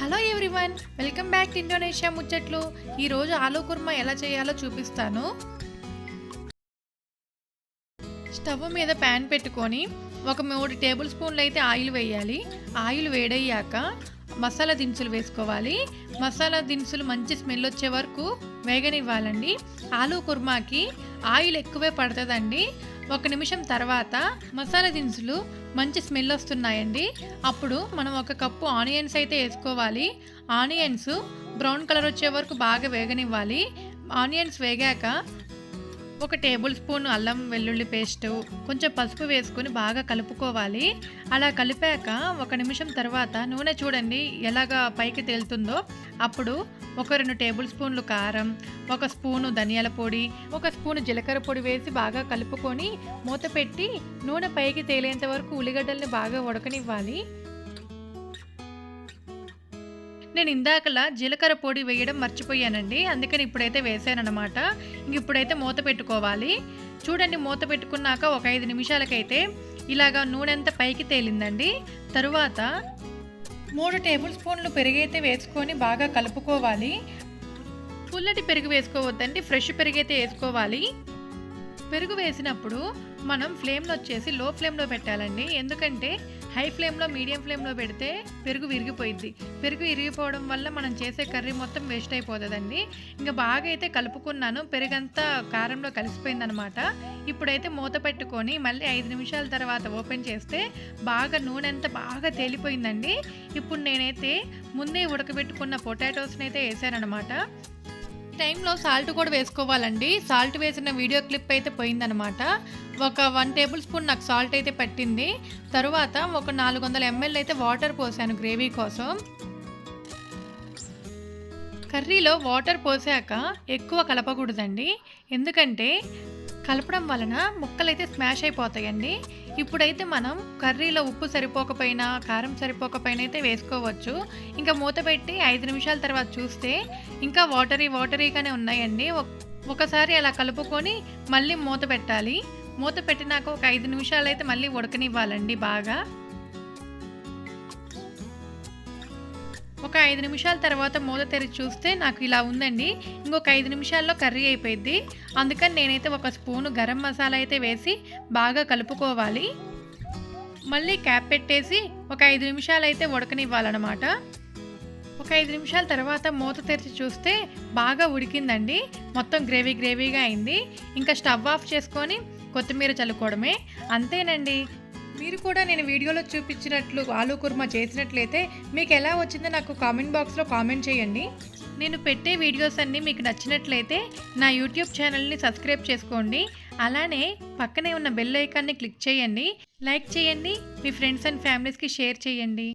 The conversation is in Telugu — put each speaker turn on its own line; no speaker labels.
Hello everyone welcome back to Indonesia ముచ్చట్లు. ఈరోజు ఆలూ కుర్మా ఎలా చేయాలో చూపిస్తాను. స్టవ్ మీద ప్యాన్ పెట్టుకొని ఒక మూడు టేబుల్ స్పూన్లు అయితే ఆయిల్ వేయాలి. ఆయిల్ వేడయ్యాక మసాలా దినుసులు వేసుకోవాలి. మసాలా దినుసులు మంచి స్మెల్ వచ్చే వరకు వేగనివ్వాలండి. ఆలూ కుర్మాకి ఆయిల్ ఎక్కువే పడుతుందండి. ఒక నిమిషం తర్వాత మసాలా దినుసులు మంచి స్మెల్ వస్తున్నాయండి. అప్పుడు మనం ఒక కప్పు ఆనియన్స్ అయితే వేసుకోవాలి. ఆనియన్స్ బ్రౌన్ కలర్ వచ్చే వరకు బాగా వేగనివ్వాలి. ఆనియన్స్ వేగాక ఒక టేబుల్ స్పూన్ అల్లం వెల్లుల్లి పేస్ట్ కొంచెం పసుపు వేసుకొని బాగా కలుపుకోవాలి. అలా కలిపాక ఒక నిమిషం తర్వాత నూనె చూడండి ఎలాగా పైకి తేలుతుందో. అప్పుడు ఒక రెండు టేబుల్ స్పూన్లు కారం ఒక స్పూను ధనియాల పొడి ఒక స్పూను జీలకర్ర పొడి వేసి బాగా కలుపుకొని మూత పెట్టి నూనె పైకి తేలేంత వరకు ఉల్లిగడ్డల్ని బాగా ఉడకనివ్వాలి. నేను ఇందాకలా జీలకర్ర పొడి వేయడం మర్చిపోయానండి. అందుకని ఇప్పుడైతే వేసానమాట ఇంక ఇప్పుడైతే మూత పెట్టుకోవాలి. చూడండి మూత పెట్టుకున్నాక ఒక ఐదు నిమిషాలకైతే ఇలాగా నూనె అంతా పైకి తేలిందండి. తరువాత మూడు టేబుల్ స్పూన్లు పెరుగైతే వేసుకొని బాగా కలుపుకోవాలి. పుల్లటి పెరుగు వేసుకోవద్దండి. ఫ్రెష్ పెరుగైతే వేసుకోవాలి. పెరుగు వేసినప్పుడు మనం ఫ్లేమ్లో వచ్చేసి లో ఫ్లేమ్లో పెట్టాలండి. ఎందుకంటే హై ఫ్లేమ్లో మీడియం ఫ్లేమ్లో పెడితే పెరుగు విరిగిపోయింది పెరుగు విరిగిపోవడం వల్ల మనం చేసే కర్రీ మొత్తం వేస్ట్ అయిపోతుందండి. ఇంకా బాగా అయితే కలుపుకున్నాను. పెరుగంతా కారంలో కలిసిపోయిందనమాట. ఇప్పుడైతే మూత పెట్టుకొని మళ్ళీ ఐదు నిమిషాల తర్వాత ఓపెన్ చేస్తే బాగా నూనె అంతా బాగా తేలిపోయిందండి. ఇప్పుడు నేనైతే ముందే ఉడకబెట్టుకున్న పొటాటోస్ని అయితే వేసాననమాట. టైంలో సాల్ట్ కూడా వేసుకోవాలండి. సాల్ట్ వేసిన వీడియో క్లిప్ అయితే పోయిందనమాట. ఒక వన్ టేబుల్ స్పూన్ నాకు సాల్ట్ అయితే పట్టింది. తర్వాత ఒక నాలుగు వందల ఎంఎల్ అయితే వాటర్ పోసాను గ్రేవీ కోసం. కర్రీలో వాటర్ పోసాక ఎక్కువ కలపకూడదండి. ఎందుకంటే కలపడం వలన ముక్కలైతే స్మాష్ అయిపోతాయండి. ఇప్పుడైతే మనం కర్రీలో ఉప్పు సరిపోకపోయినా కారం సరిపోకపోయినా అయితే వేసుకోవచ్చు. ఇంకా మూత పెట్టి ఐదు నిమిషాల తర్వాత చూస్తే ఇంకా వాటరీ వాటరీగానే ఉన్నాయండి. ఒకసారి అలా కలుపుకొని మళ్ళీ మూత పెట్టాలి. మూత పెట్టినాక ఒక ఐదు నిమిషాలు అయితే మళ్ళీ ఉడకనివ్వాలండి బాగా. ఒక ఐదు నిమిషాల తర్వాత మూత తెరిచి చూస్తే నాకు ఇలా ఉందండి. ఇంకొక ఐదు నిమిషాల్లో కర్రీ అయిపోయింది అందుకని నేనైతే ఒక స్పూను గరం మసాలా అయితే వేసి బాగా కలుపుకోవాలి. మళ్ళీ క్యాప్ పెట్టేసి ఒక ఐదు నిమిషాలు అయితే ఉడకనివ్వాలన్నమాట. ఒక ఐదు నిమిషాల తర్వాత మూత తెరిచి చూస్తే బాగా ఉడికిందండి. మొత్తం గ్రేవీ గ్రేవీగా అయింది. ఇంకా స్టవ్ ఆఫ్ చేసుకొని కొత్తిమీర చల్లుకోవడమే. అంతేనండి. మీరు కూడా నేను వీడియోలో చూపించినట్లు ఆలూ కుర్మా చేసినట్లయితే మీకు ఎలా వచ్చిందో నాకు కామెంట్ బాక్స్లో కామెంట్ చేయండి. నేను పెట్టే వీడియోస్ అన్నీ మీకు నచ్చినట్లయితే నా యూట్యూబ్ ఛానల్ని సబ్స్క్రైబ్ చేసుకోండి. అలానే పక్కనే ఉన్న బెల్ ఐకాన్ని క్లిక్ చేయండి. లైక్ చేయండి. మీ ఫ్రెండ్స్ అండ్ ఫ్యామిలీస్కి షేర్ చేయండి.